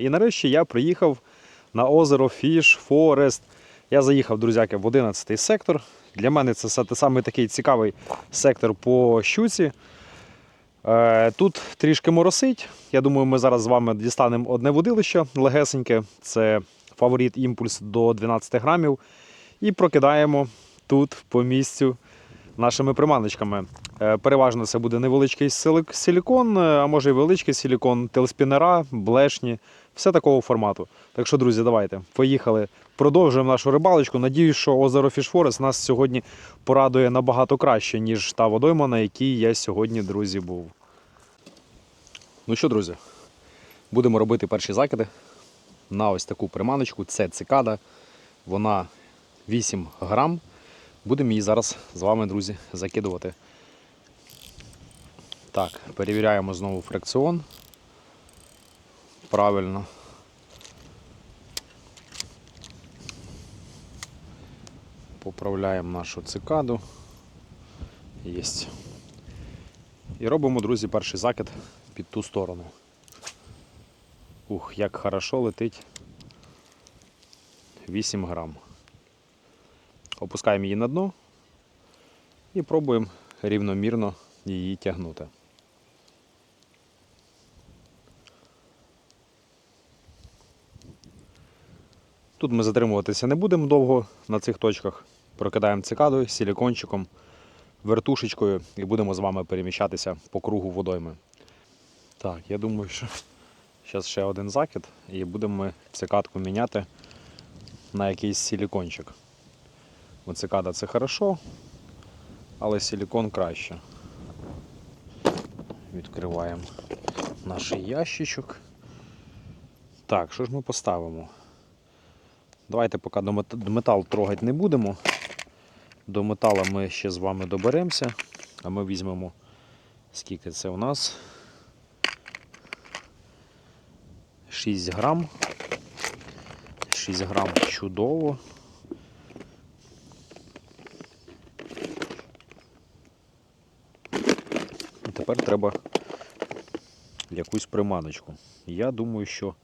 І нарешті я приїхав на озеро Фіш Форест. Я заїхав, друзяки, в 11 сектор. Для мене це са- саме такий цікавий сектор по щуці. Е, Тут трішки моросить. Я думаю, ми зараз з вами дістанемо одне водилище легесеньке. Це фаворит імпульс до 12 грамів. І прокидаємо тут по місцю нашими приманочками. Е, Переважно це буде невеличкий силик- силікон, е, а може і величкий силікон, телспінера, блешні, все такого формату. Так що, друзі, давайте, поїхали. Продовжуємо нашу рибалочку. Надіюсь, що озеро Фішфорест нас сьогодні порадує набагато краще, ніж та водойма, на якій я сьогодні, друзі, був. Ну що, друзі, будемо робити перші закиди на ось таку приманочку. Це цикада. Вона 8 грам. Будемо її зараз з вами, друзі, закидувати. Так, перевіряємо знову фрикціон. Правильно. Поправляємо нашу цикаду. Єсть. І робимо, друзі, перший закид під ту сторону. Ух, як хорошо летить 8 грам. Опускаємо її на дно і пробуємо рівномірно її тягнути. Тут ми затримуватися не будемо довго на цих точках. Прокидаємо цикадою, силікончиком, вертушечкою і будемо з вами переміщатися по кругу водойми. Так, я думаю, що зараз ще один закид і будемо ми цикадку міняти на якийсь силікончик. Бо цикада це хорошо, але силікон краще. Відкриваємо наш ящичок. Так, що ж ми поставимо? Давайте поки до метал трогати не будемо. До метала ми ще з вами доберемося, а ми візьмемо, скільки це у нас? 6 грам. 6 грам чудово. І тепер треба якусь приманочку. Я думаю, що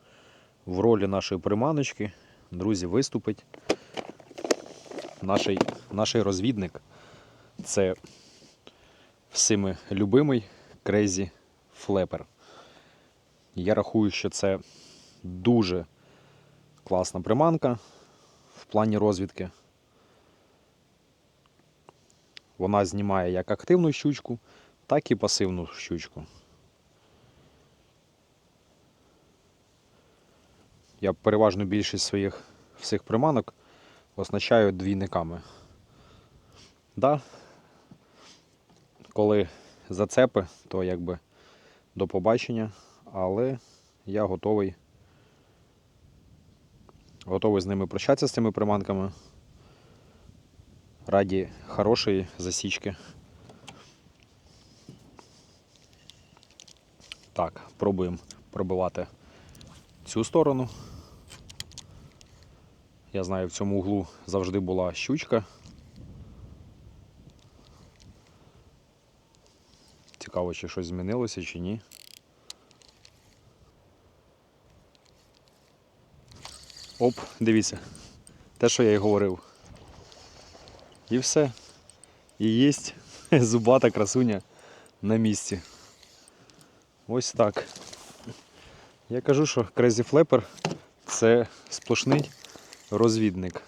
в ролі нашої приманочки, друзі, виступить наш, наш розвідник. Це всіми любимий Crazy Flapper. Я рахую, що це дуже класна приманка в плані розвідки. Вона знімає як активну щучку, так і пасивну щучку. Я переважну більшість своїх всіх приманок оснащаю двійниками. Да, коли зацепи, то якби до побачення, але я готовий готовий з ними прощатися з цими приманками раді хорошої засічки. Так, пробуємо пробивати цю сторону. Я знаю, в цьому углу завжди була щучка. Цікаво, чи щось змінилося, чи ні. Оп, дивіться. Те, що я й говорив. І все. І єсть зубата красуня на місці. Ось так. Я кажу, що Crazy Flapper це сплошний розвідник.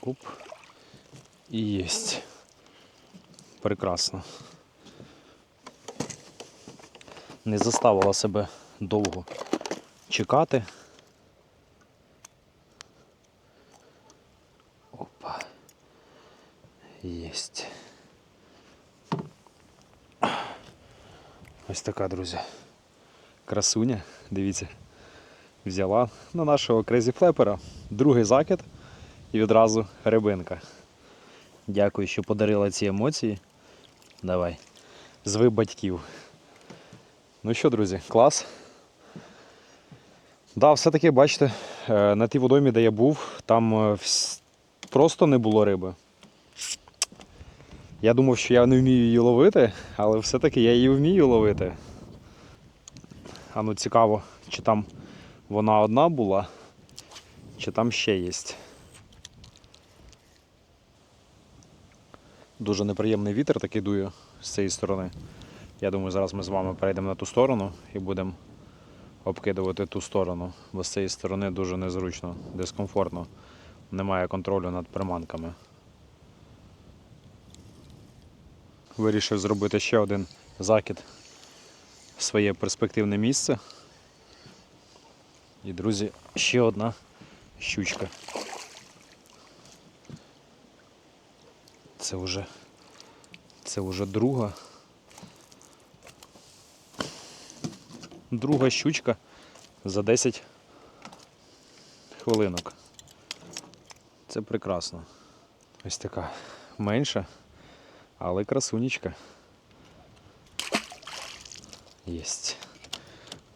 Оп. І єсть. Прекрасно. Не заставила себе довго чекати. Опа. Єсть. Ось така, друзі. Красуня, дивіться, взяла на нашого Crazy Flapper другий закид і відразу рибинка. Дякую, що подарила ці емоції. Давай. Зви батьків. Ну що, друзі, клас. Да, все-таки, бачите, е, на тій водоймі, де я був, там е, просто не було риби. Я думав, що я не вмію її ловити, але все-таки я її вмію ловити. А ну цікаво, чи там вона одна була, чи там ще є. Дуже неприємний вітер такий дує з цієї сторони. Я думаю, зараз ми з вами перейдемо на ту сторону і будемо обкидувати ту сторону, бо з цієї сторони дуже незручно, дискомфортно. Немає контролю над приманками. Вирішив зробити ще один закид в своє перспективне місце. І, друзі, ще одна щучка. Це вже, це вже друга. Друга щучка за 10 хвилинок. Це прекрасно. Ось така менша, але красунечка. Єсть.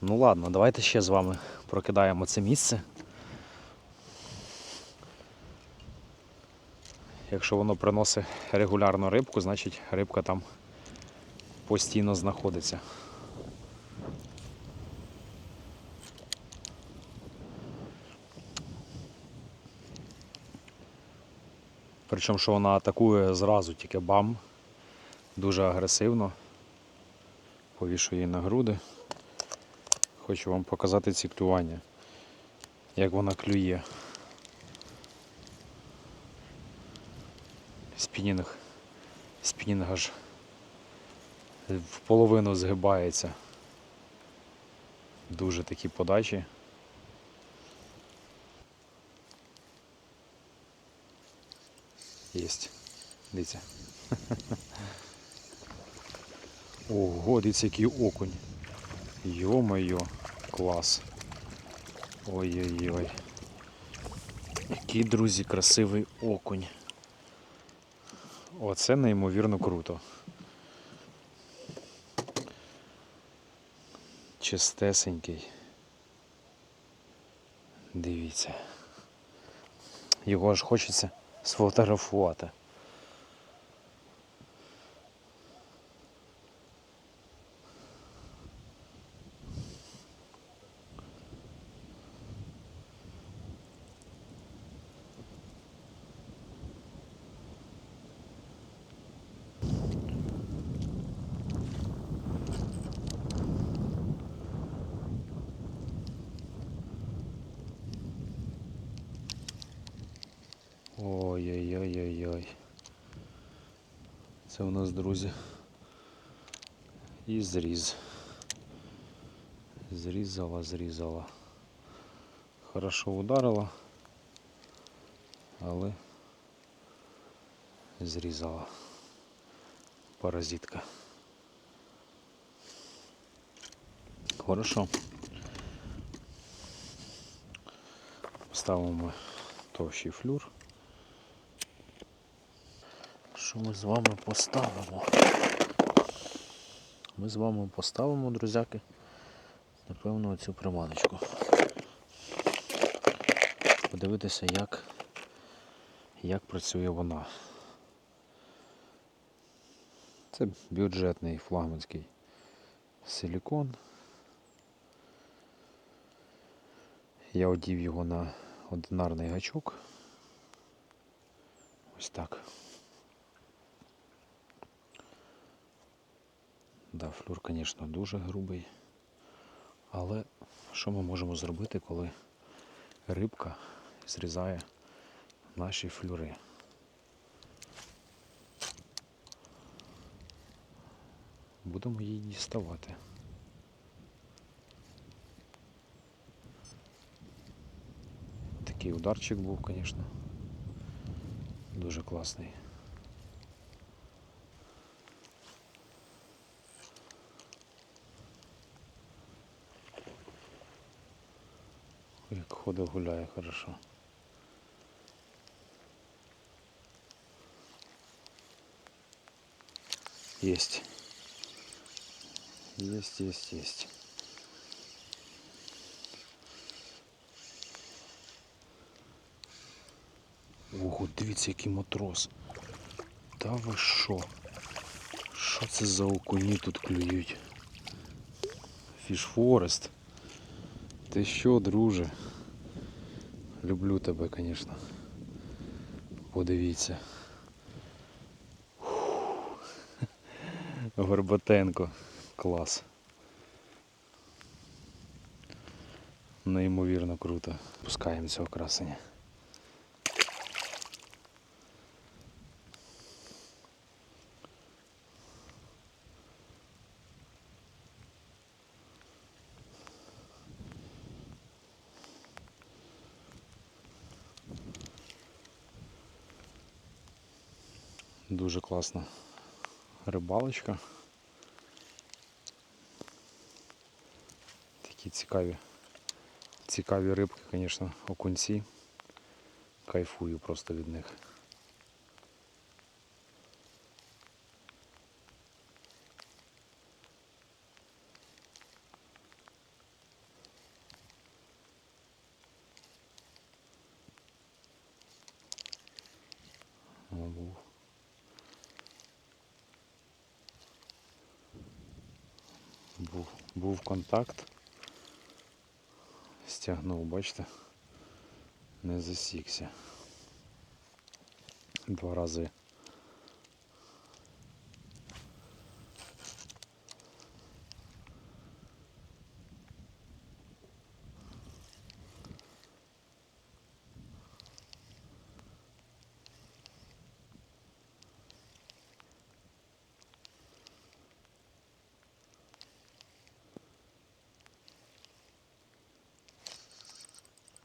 Ну ладно, давайте ще з вами прокидаємо це місце. Якщо воно приносить регулярну рибку, значить рибка там постійно знаходиться. Причому, що вона атакує зразу тільки бам, дуже агресивно. Повішую її на груди. Хочу вам показати ці клювання, як вона клює. Спінінг, спінінг аж в половину згибається. Дуже такі подачі. Єсть. Дивіться. Ого, дивіться, який окунь. Йо-моє, клас. Ой-ой-ой. Який, друзі, красивий окунь. Оце неймовірно круто. Чистесенький. Дивіться. Його аж хочеться сфотографувати. Ой-ой-ой-ой-ой. Це у нас, друзі. І зріз. Зрізала, зрізала. Хорошо ударила, але зрізала. Паразитка. Хорошо. Ставимо товщий флюр. Що ми з вами поставимо? Ми з вами поставимо, друзяки, напевно, цю приманочку. Подивитися, як, як працює вона. Це бюджетний флагманський силікон. Я одів його на одинарний гачок. Ось так. Да, флюр, звісно, дуже грубий. Але що ми можемо зробити, коли рибка зрізає наші флюри? Будемо її діставати. Такий ударчик був, звісно. Дуже класний. ходить, гуляє хорошо. Есть. Есть, есть, есть. Ого, дивіться, який матрос. Та ви що? Що це за окуні тут клюють? Фішфорест? Ти що, друже? Люблю тебе, звісно. Подивіться. Горбатенко. Клас. Неймовірно круто. Пускаємо цього красення. Дуже класна рибалочка. Такі цікаві, цікаві рибки, звісно, окунці. Кайфую просто від них. О, був. Був, був контакт. Стягнув, бачите? Не засікся. Два рази.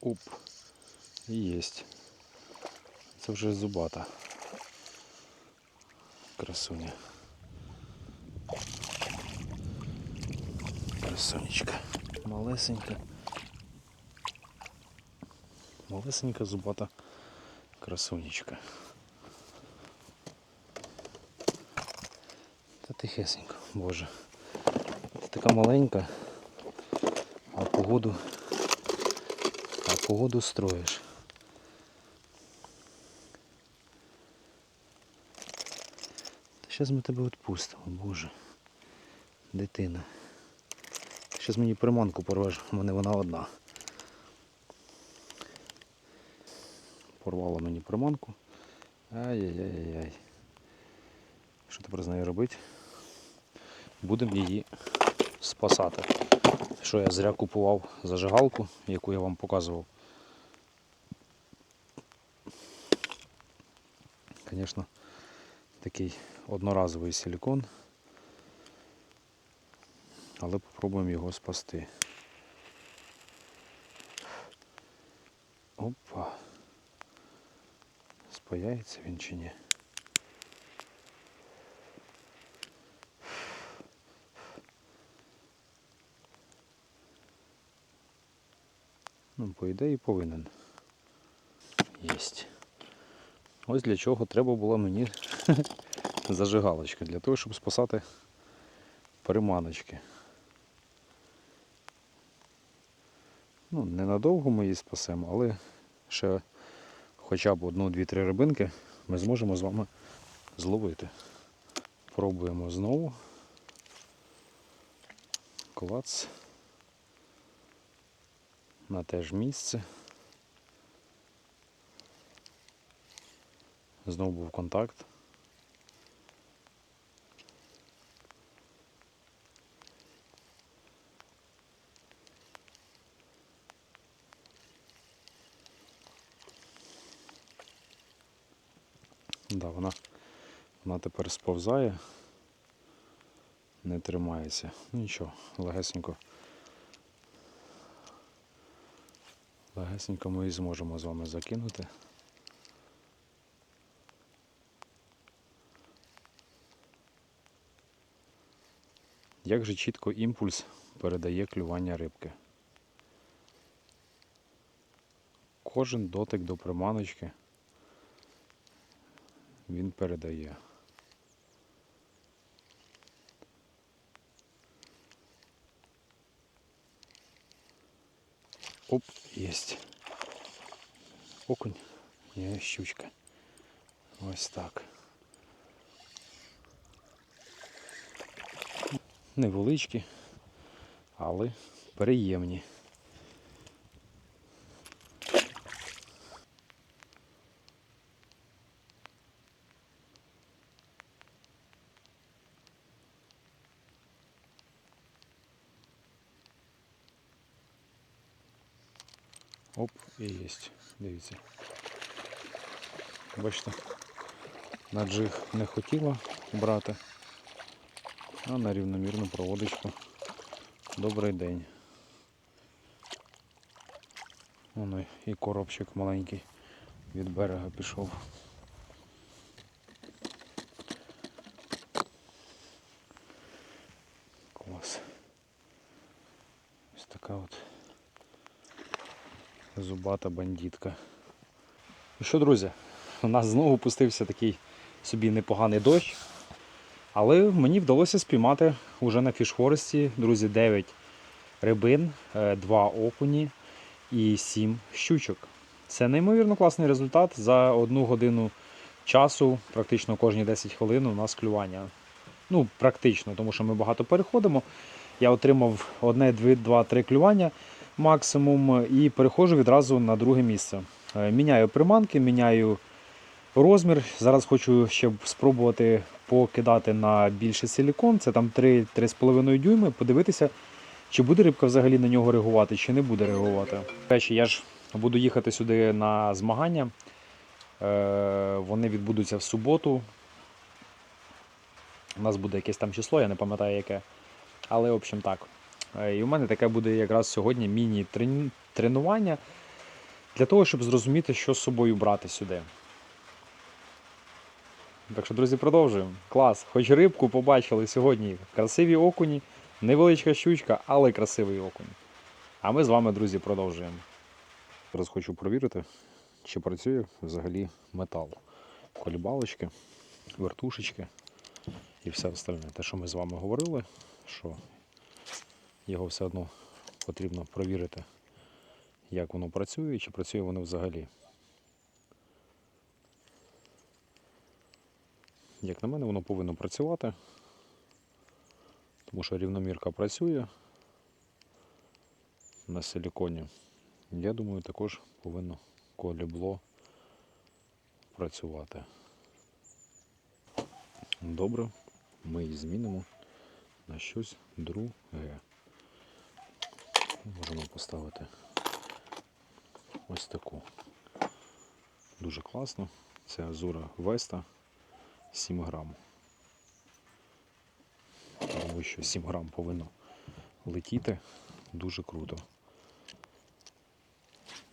Оп. І єсть. Це вже зубата. Красуня. Красунечка. Малесенька. Малесенька зубата красунечка. Та тихесенько, боже. Ти така маленька, а погоду а погоду строїш. Зараз ми тебе відпустимо, боже. Дитина. Зараз мені приманку порвеш, у мене вона одна. Порвала мені приманку. Ай-яй-яй-яй. Що тепер з нею робити? Будемо її спасати що я зря купував зажигалку, яку я вам показував. Звісно, такий одноразовий силікон, але попробуємо його спасти. Опа. Спаяється він чи ні? Ну, по ідеї повинен. Єсть. Ось для чого треба було мені зажигалочка, для того, щоб спасати приманочки. Ну, ненадовго ми її спасемо, але ще хоча б одну-дві-три рибинки ми зможемо з вами зловити. Пробуємо знову. Клац на те ж місце. Знову був контакт. Да, вона, вона тепер сповзає, не тримається. Ну нічого, легесенько. Легесенько ми її зможемо з вами закинути. Як же чітко імпульс передає клювання рибки. Кожен дотик до приманочки він передає. Оп, есть. Окунь. Є щучка. Ось так. Невеличкі, але приємні. Оп, і є. Дивіться. Бачите, на джиг не хотіла брати, а на рівномірну проводочку. Добрий день. Воно і коробчик маленький від берега пішов. Клас. Ось така от зубата бандитка. Ну що, друзі, у нас знову пустився такий собі непоганий дощ. Але мені вдалося спіймати уже на фішфоресті, друзі, 9 рибин, 2 окуні і 7 щучок. Це неймовірно класний результат. За одну годину часу, практично кожні 10 хвилин, у нас клювання. Ну, практично, тому що ми багато переходимо. Я отримав одне, дві, два, три клювання максимум і переходжу відразу на друге місце. Е, Міняю приманки, міняю розмір. Зараз хочу ще спробувати покидати на більший силікон. Це там 3-3,5 дюйми, подивитися, чи буде рибка взагалі на нього реагувати, чи не буде реагувати. Речі, я ж буду їхати сюди на змагання. Е, Вони відбудуться в суботу. У нас буде якесь там число, я не пам'ятаю яке. Але, в общем, так. І у мене таке буде якраз сьогодні міні-тренування для того, щоб зрозуміти, що з собою брати сюди. Так що, друзі, продовжуємо. Клас. Хоч рибку побачили сьогодні. Красиві окуні, невеличка щучка, але красивий окунь. А ми з вами, друзі, продовжуємо. Зараз хочу провірити, чи працює взагалі метал. Колібалочки, вертушечки і все остальне. Те, що ми з вами говорили, що його все одно потрібно провірити, як воно працює, чи працює воно взагалі. Як на мене, воно повинно працювати, тому що рівномірка працює на силіконі. Я думаю, також повинно колібло працювати. Добре, ми її змінимо на щось друге. Можемо поставити ось таку. Дуже класно. Це Азура Веста 7 грам. Тому що 7 грам повинно летіти дуже круто.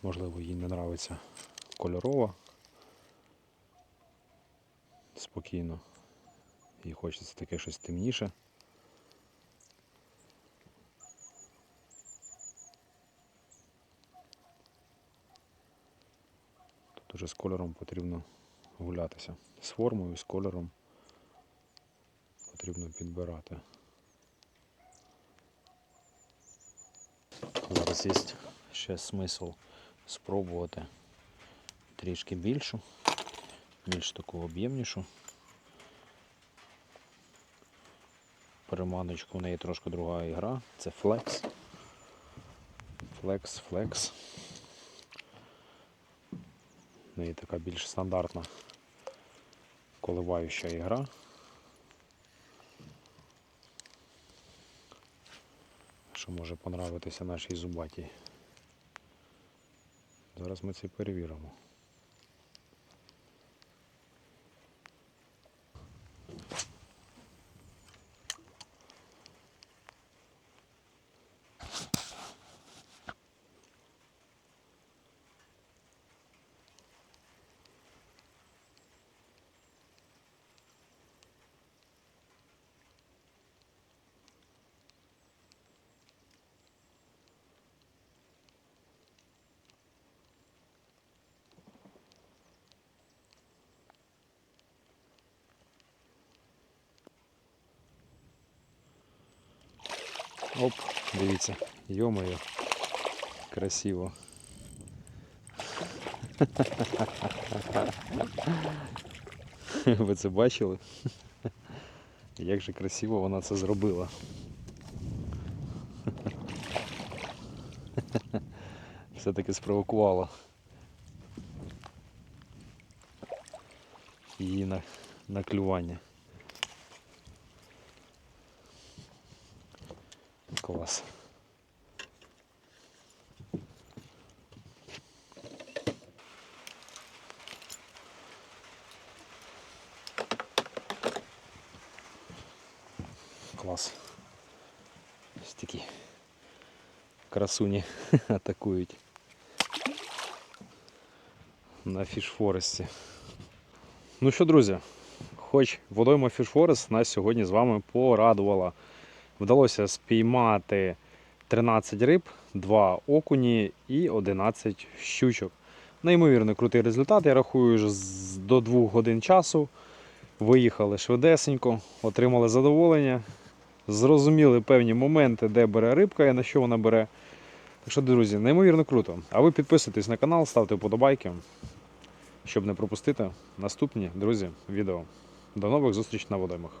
Можливо, їй не нравиться кольорова. Спокійно. Їй хочеться таке щось темніше. Уже з кольором потрібно гулятися. З формою, з кольором потрібно підбирати. Зараз є ще смисл спробувати трішки більшу, більш таку об'ємнішу. Переманочку, у неї трошки друга ігра. Це Flex. Flex, Flex. Неї така більш стандартна коливаюча ігра. Що може понравитися нашій зубатій. Зараз ми це перевіримо. Оп, дивіться, йомою, красиво. Ви це бачили? Як же красиво вона це зробила. Все-таки спровокувала. Її на, на клювання. Клас. Клас. Ось такі красуні атакують на фішфоресті. Ну що, друзі, хоч водойма Фішфорест нас сьогодні з вами порадувала. Вдалося спіймати 13 риб, 2 окуні і 11 щучок. Неймовірно крутий результат. Я рахую до 2 годин часу. Виїхали швидесенько, отримали задоволення, зрозуміли певні моменти, де бере рибка і на що вона бере. Так що, друзі, неймовірно круто. А ви підписуйтесь на канал, ставте вподобайки, щоб не пропустити наступні, друзі, відео. До нових зустрічей на водоймах.